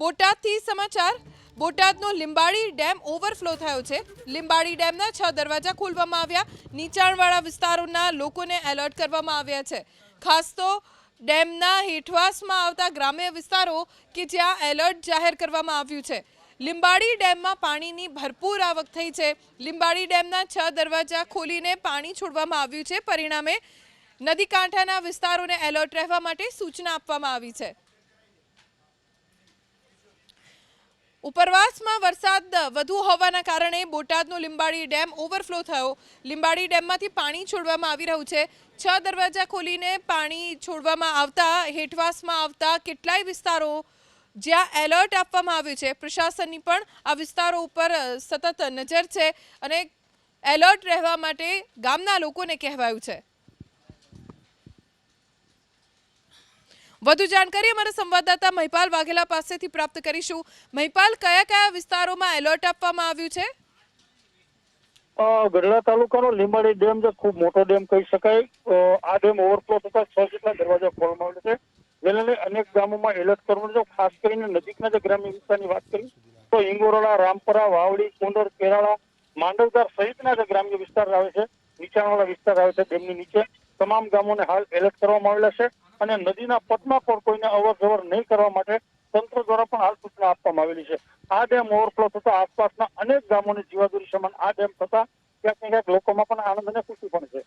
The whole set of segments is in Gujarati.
બોટાદથી સમાચાર. બોટાદનો લીંબાડી ડેમ ઓવરફ્લો થયો છે. લીંબાડી ડેમના છ દરવાજા ખોલવામાં આવ્યા. નીચાણવાળા વિસ્તારોના લોકોને એલર્ટ કરવામાં આવ્યા છે. ખાસ તો ડેમના હેઠવાસમાં આવતા ગ્રામ્ય વિસ્તારો કે જ્યાં એલર્ટ જાહેર કરવામાં આવ્યું છે. લીંબાડી ડેમમાં પાણીની ભરપૂર આવક થઈ છે. લીંબાડી ડેમના છ દરવાજા ખોલીને પાણી છોડવામાં આવ્યું છે. પરિણામે નદી કાંઠાના વિસ્તારોને એલર્ટ રહેવા માટે સૂચના આપવામાં આવી છે. ઉપરવાસમાં વરસાદ વધુ હોવાના કારણે બોટાદનો લીંબાડી ડેમ ઓવરફ્લો થયો. લીંબાડી ડેમમાંથી પાણી છોડવામાં આવી રહ્યું છે. છ દરવાજા ખોલીને પાણી છોડવામાં આવતા, હેઠવાસમાં આવતા કેટલાય વિસ્તારો જ્યાં એલર્ટ આપવામાં આવ્યું છે. પ્રશાસનની પણ આ વિસ્તારો ઉપર સતત નજર છે અને એલર્ટ રહેવા માટે ગામના લોકોને કહેવાયું છે. વધુ જાણકારી અમારા સંવાદદાતા મહિપાલ વાઘેલા પાસેથી પ્રાપ્ત કરીશું. મહિપાલ, કયા કયા વિસ્તારોમાં એલર્ટ આપવામાં આવ્યું છે? ગઢડા તાલુકાનો લીંબાડી ડેમ જે ખૂબ મોટો ડેમ કહી શકાય. આ ડેમ ઓવરફ્લો થતા છ જેટલા દરવાજા ખોલવામાં આવ્યા છે. જેને અનેક ગામોમાં એલર્ટ કરવાનું છે. ખાસ કરીને નજીકના જે ગ્રામ્ય વિસ્તારની વાત કરી તો ઇંગોરડા રામપરા, વાવડી કુંડર કેરાળા માંડવદાર સહિતના જે ગ્રામ્ય વિસ્તાર આવે છે, નીચાણવાળા વિસ્તાર આવે છે, ડેમની નીચે. તમામ ગામોને હાલ એલર્ટ કરવામાં આવેલા છે. અને નદીના પટમાં પણ કોઈને અવર નહીં કરવા માટે તંત્ર દ્વારા પણ હાલ સૂચના આપવામાં આવેલી છે. આ ડેમ ઓવરફ્લો થતા આસપાસના અનેક ગામોની જીવાદોરી સમાન આ ડેમ થતા ક્યાંક ક્યાંક લોકોમાં પણ આનંદ અને ખુશી પણ છે.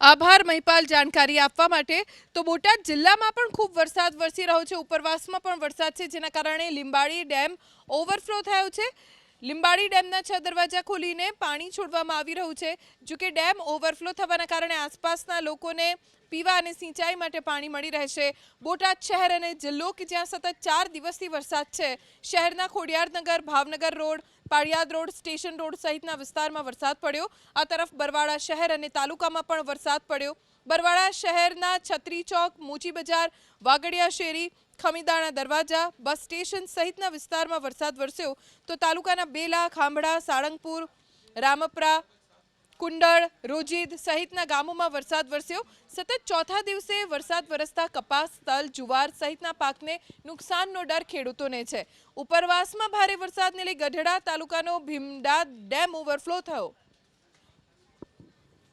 આભાર મહિપાલ જાણકારી આપવા માટે. તો બોટાદ જિલ્લામાં પણ ખૂબ વરસાદ વરસી રહ્યો છે. ઉપરવાસમાં પણ વરસાદ છે, જેના કારણે લીંબાડી ડેમ ઓવરફ્લો થયો છે. લીંબાડી ડેમના છ દરવાજા ખોલીને પાણી છોડવામાં આવી રહ્યું છે, જો કે ડેમ ઓવરફ્લો થવાના કારણે આસપાસના લોકોને પીવા અને સિંચાઈ માટે પાણી મળી રહેશે બોટાદ શહેર અને જિલ્લો કે જ્યાં સતત ચાર દિવસથી વરસાદ છે, શહેરના Khodiyarnagar Bhavnagar road Paliyad road, station road સહિતના વિસ્તારમાં વરસાદ પડ્યો. આ તરફ બરવાડા શહેર અને તાલુકામાં પણ વરસાદ પડ્યો. બરવાડા શહેરના છત્રી ચોક, મોચી બજાર, વાગડિયા શેરી, ખમીદાણા દરવાજા, બસ સ્ટેશન સહિતના વિસ્તારમાં વરસાદ વરસ્યો. તો તાલુકાના બેલા ખાંભડા સાળંગપુર, રામપરા કુંડળ, રોજીદ સહિતના ગામોમાં વરસાદ વરસ્યો. સતત ચોથા દિવસે વરસાદ વરસતા કપાસ, તલ, જુવાર સહિતના પાકને નુકસાનનો ડર ખેડૂતોને છે. ઉપરવાસમાં ભારે વરસાદને લઈ ગઢડા તાલુકાનો ભીમડા ડેમ ઓવરફ્લો થયો.